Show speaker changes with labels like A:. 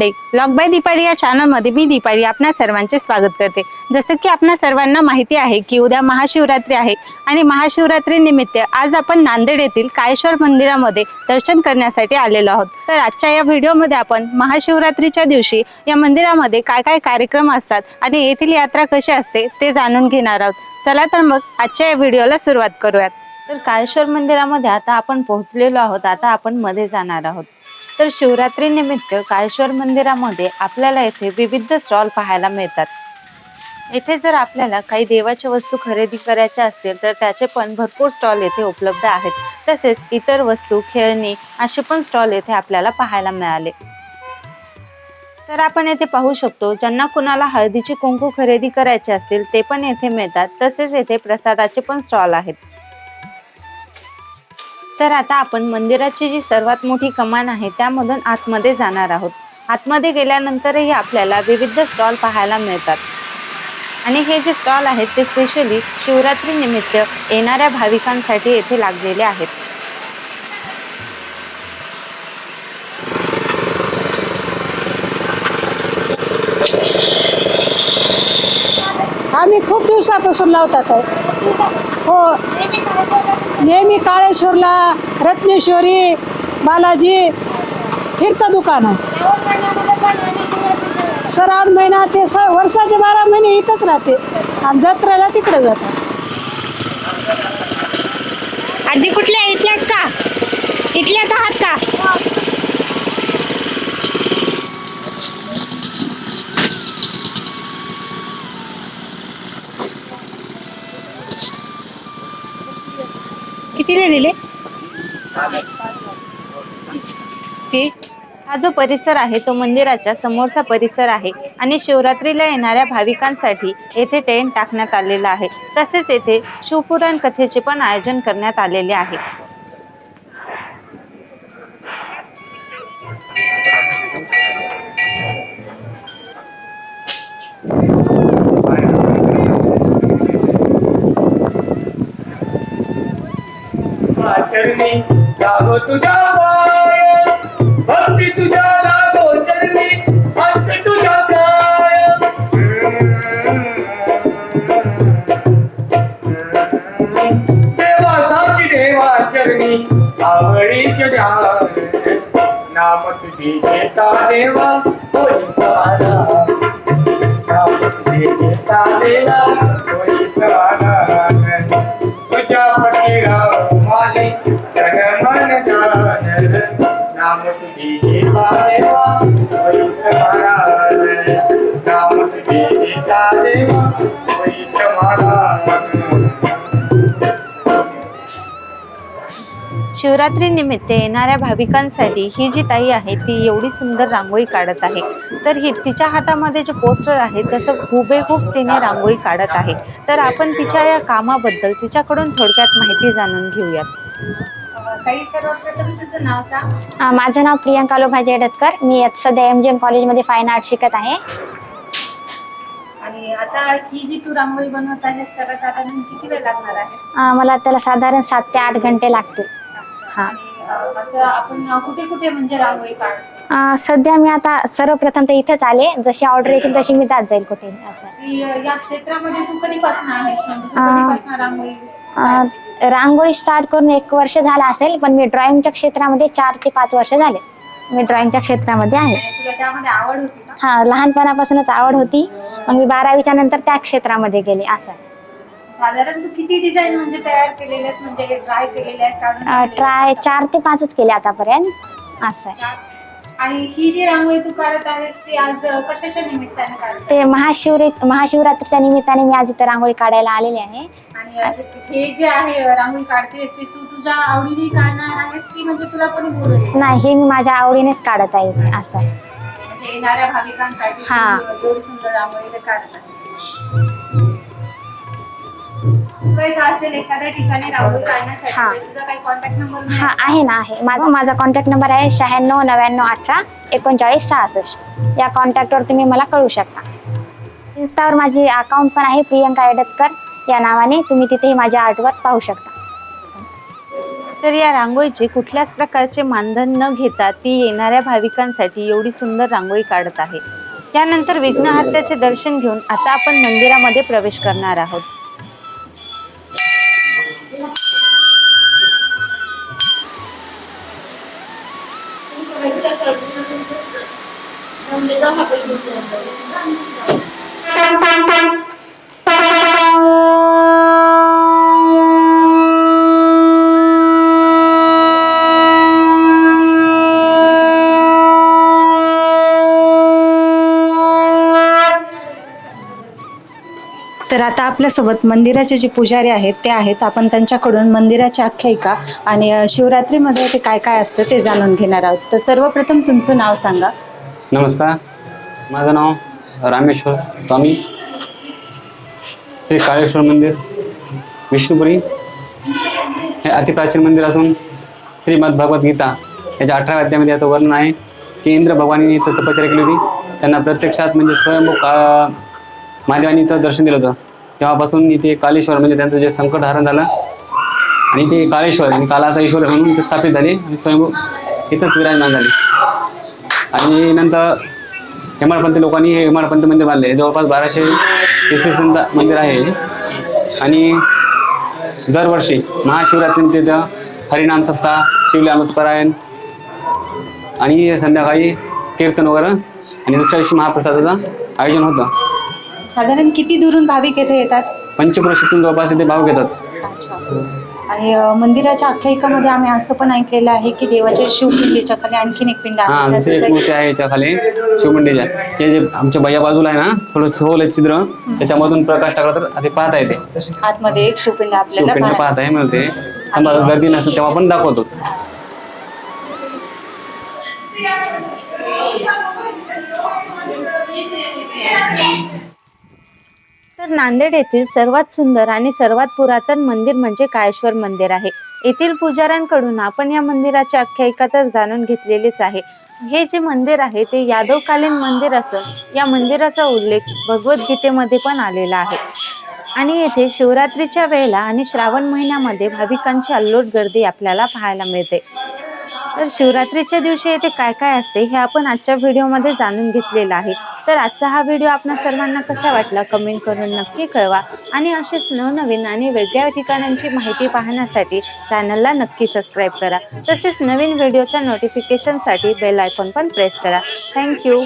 A: मंडई blog bye Deepali या चॅनलमध्ये मी दीपाली आपणा सर्वांचे स्वागत करते. जसं की आपणा सर्वांना माहिती आहे की उद्या महाशिवरात्री आहे आणि महाशिवरात्री निमित्त आज आपण नांदेड येथील काळेश्वर मंदिरामध्ये दर्शन करण्यासाठी आलेलो आहोत. तर आजच्या या व्हिडिओमध्ये आपण महाशिवरात्रीच्या दिवशी या मंदिरामध्ये काय काय कार्यक्रम असतात आणि येथील यात्रा कशी असते ते जाणून घेणार आहोत. चला तर मग आजच्या या व्हिडिओला सुरुवात करूयात. तर काळेश्वर मंदिरामध्ये आता आपण पोहोचलेलो आहोत. आता आपण मध्ये जाणार आहोत. तर शिवरात्रीनिमित्त काळेश्वर मंदिरामध्ये आपल्याला येथे विविध स्टॉल पाहायला मिळतात. येथे जर आपल्याला काही देवाच्या वस्तू खरेदी करायच्या असतील तर त्याचे पण भरपूर स्टॉल येथे उपलब्ध आहेत. तसेच इतर वस्तू खेळणी असे पण स्टॉल येथे आपल्याला पाहायला मिळाले. तर आपण येथे पाहू शकतो ज्यांना कुणाला हळदीची कुंकू खरेदी करायचे असतील ते पण येथे मिळतात. तसेच येथे प्रसादाचे पण स्टॉल आहेत. तर आता आपण मंदिराची जी सर्वात मोठी कमान आहे त्यामधून आतमध्ये जाणार आहोत. आतमध्ये गेल्यानंतरही आपल्याला विविध स्टॉल पाहायला मिळतात. आणि हे जे स्टॉल आहेत ते स्पेशली शिवरात्रीनिमित्त येणाऱ्या भाविकांसाठी येथे लागलेले आहेत.
B: आम्ही खूप दिवसापासून लावतात आहे हो. नेहमी काळेश्वरला रत्नेश्वरी बालाजी फिरतं दुकान. आहे श्रावण महिना ते स वर्षाचे बारा महिने इथंच राहते. आणि जत्रेला तिकडे जातात
C: आजी कुठल्या? इथल्याच का? इथल्याच आहात का?
A: कितीला दिले तीस. हा जो परिसर आहे तो मंदिराच्या समोरचा परिसर आहे आणि शिवरात्रीला येणाऱ्या भाविकांसाठी येथे टेंट टाकण्यात आलेला आहे. तसेच येथे शिवपुराण कथेचे पण आयोजन करण्यात आलेले आहे.
D: चरणी लागो तुझ्या पाय. भक्ती तुझ्या लागो चरणी भक्ती तुझ्या पाय. देवा साथी देवा चरणी आवडीचे ध्यान नाम तुझी घेता देवा होई सवारा. नाम तुझी घेता देवा होई सवारा.
A: शिवरात्री निमित्त येणाऱ्या भाविकांसाठी ही जी ताई आहे ती एवढी सुंदर रांगोळी काढत आहे. तर ही तिच्या हातामध्ये जे पोस्टर आहे तसं हुबेहूब तिने रांगोळी काढत आहे. तर आपण तिच्या या कामाबद्दल तिच्याकडून थोडक्यात माहिती जाणून घेऊयात.
C: माझं नाव प्रियंका लोभाजी एडतकर मी सध्या एम जी एम कॉलेजमध्ये फाईन आर्ट शिकत आहे.
A: आणि आता ही जी तू रांगोळी बनवत आहेस त्याला साधारण किती वेळ लागणार आहे?
C: मला त्याला साधारण सात ते आठ घंटे लागतील. हा.
A: आणि अ, असं आपण कुठे कुठे म्हणजे रांगोळी काढतो
C: अं, सध्या मी आता सर्वप्रथम तर इथेच आले. जशी ऑर्डर येतील तशी मी जात जाईल कुठे. असं.
A: की, अ, या क्षेत्रामध्ये तू कधीपासून आहेस? म्हणजे तू
C: अ,
A: कधीपासून रांगोळी
C: अं, रांगोळी स्टार्ट करून एक वर्ष झालं असेल पण मी ड्रॉइंगच्या क्षेत्रामध्ये चार ते पाच वर्ष झाले. मी ड्रॉइंगच्या क्षेत्रामध्ये आहे.
A: तुला त्यामध्ये आवड होती का?
C: हा लहानपणापासूनच आवड होती. मग मी बारावीच्या नंतर त्या क्षेत्रामध्ये गेले असं.
A: साधारण तू किती डिझाईन म्हणजे तयार म्हणजे ट्राय काढून
C: ट्राय चार ते पाचच केले आतापर्यंत. असं आहे?
A: आणि ही जी रांगोळी तू काढत आहेस ती आज अ, कशाच्या निमित्ताने काढत
C: ते महाशिवरी महाशिवरात्रीच्या निमित्ताने मी आज इथं रांगोळी काढायला आलेली आहे.
A: आणि अ, हे जे आहे अ, रांगोळी काढतेस ती तू तुझ्या आवडीने काढणार आहेस की म्हणजे तुला कोणी बोलवले
C: नाही हे मी माझ्या आवडीनेच काढत आहे. इथे असं आहे.
A: म्हणजे येणाऱ्या भाविकांसाठी तू
C: हा.
A: एवढी सुंदर रांगोळी काढत आहेस. तुला असेल एखाद्या ठिकाणी रांगोळी काढण्यासाठी
C: हा.
A: तर तुझा काही कॉन्टॅक्ट नंबर
C: हा आहे ना आहे. माझा माझा कॉन्टॅक्ट नंबर आहे शहाण्णव नव्याण्णव अठरा एकोणचाळीस सहासष्ट. या कॉन्टॅक्टवर तुम्ही मला कळू शकता. इन्स्टावर माझी अकाउंट पण आहे प्रियंका एडतकर या नावाने तुम्ही तिथेही माझ्या आर्टवर्क पाहू शकता.
A: तर या रांगोळीची कुठल्याच प्रकारचे मानधन न घेता ती येणाऱ्या भाविकांसाठी एवढी सुंदर रांगोळी काढत आहे. त्यानंतर विघ्नहर्त्याचे दर्शन घेऊन आता आपण मंदिरामध्ये प्रवेश करणार आहोत. तर आता आपल्यासोबत मंदिराचे जे पुजारी आहेत ते आहेत. आपण त्यांच्याकडून मंदिराच्या आख्यायिका आणि शिवरात्रीमध्ये ते काय काय असतं ते जाणून घेणार आहोत. तर सर्वप्रथम तुमचं नाव सांगा.
E: नमस्कार. माझं नाव रामेश्वर स्वामी. श्री काळेश्वर मंदिर विष्णुपुरी. हे अतिप्राचीन मंदिर असून श्रीमद भगवद्गीता याच्या अठराव्या अध्यायामध्ये याचं वर्णन आहे की इंद्र भगवानी इथं तपश्चर्या केली होती. त्यांना प्रत्यक्षात म्हणजे स्वयंभू का महादेवानी इथं दर्शन दिलं होतं. तेव्हापासून इथे कालेश्वर म्हणजे त्यांचं जे संकट हरण झालं आणि ते काळेश्वर आणि कालाचा ईश्वर म्हणून ते स्थापित झाले आणि स्वयंभू इथंच विराजमान झाले. आणि नंतर हेमाडपंत लोकांनी हे हेमाडपंत मंदिर बांधले. जवळपास बाराशे इसवी सन मंदिर आहे आणि दरवर्षी महाशिवरात्री तिथं हरिनाम सप्ताह शिवली अमृतपरायण आणि संध्याकाळी कीर्तन वगैरे आणि दुसऱ्या दिवशी महाप्रसादाचं आयोजन होतं.
A: साधारण किती दुरून भाविक येथे येतात?
E: पंचक्रोशीतून जवळपास इथे भाव घेतात
A: आणि अ, मंदिराच्या आख्यायिकामध्ये आम्ही असं पण ऐकलेलं आहे की देवाच्या शिवपिंडीच्या खाली आणखीन एक पिंड
E: हा
A: आहे
E: एक मूर्ती आहे याच्या खाली शिवमंडीच्या ते जे आमच्या बाया बाजूला आहे ना थोडं खोल आहे छिद्र त्याच्यामधून प्रकाश टाकला तर ते पाहता येते.
A: ते आतमध्ये एक शिवपिंड आपल्याला
E: शिवपिंड
A: पाहायला-
E: पाहत आहे समजा गर्दी नसेल तेव्हा आपण दाखवतो.
A: तर नांदेड येथील सर्वात सुंदर आणि सर्वात पुरातन मंदिर म्हणजे काळेश्वर मंदिर आहे. येथील पुजाऱ्यांकडून आपण या मंदिराची आख्यायिका तर जाणून घेतलेलीच आहे. हे जे मंदिर आहे ते यादवकालीन मंदिर असून या मंदिराचा उल्लेख भगवद्गीतेमध्ये पण आलेला आहे. आणि येथे शिवरात्रीच्या वेळेला आणि श्रावण महिन्यामध्ये भाविकांची अल्लोट गर्दी आपल्याला पाहायला मिळते. तर शिवरात्रीच्या दिवशी येथे काय काय असते हे आपण आजच्या व्हिडिओमध्ये जाणून घेतलेलं आहे. तर आजचा हा व्हिडिओ आपणा सर्वांना कसा वाटला कमेंट करून नक्की कळवा. आणि असेच नवनवीन आणि वेगळ्या ठिकाणांची माहिती पाहण्यासाठी चॅनलला नक्की सबस्क्राईब करा. तसेच नवीन व्हिडिओच्या नोटिफिकेशनसाठी बेल आयकॉन पण प्रेस करा. Thank you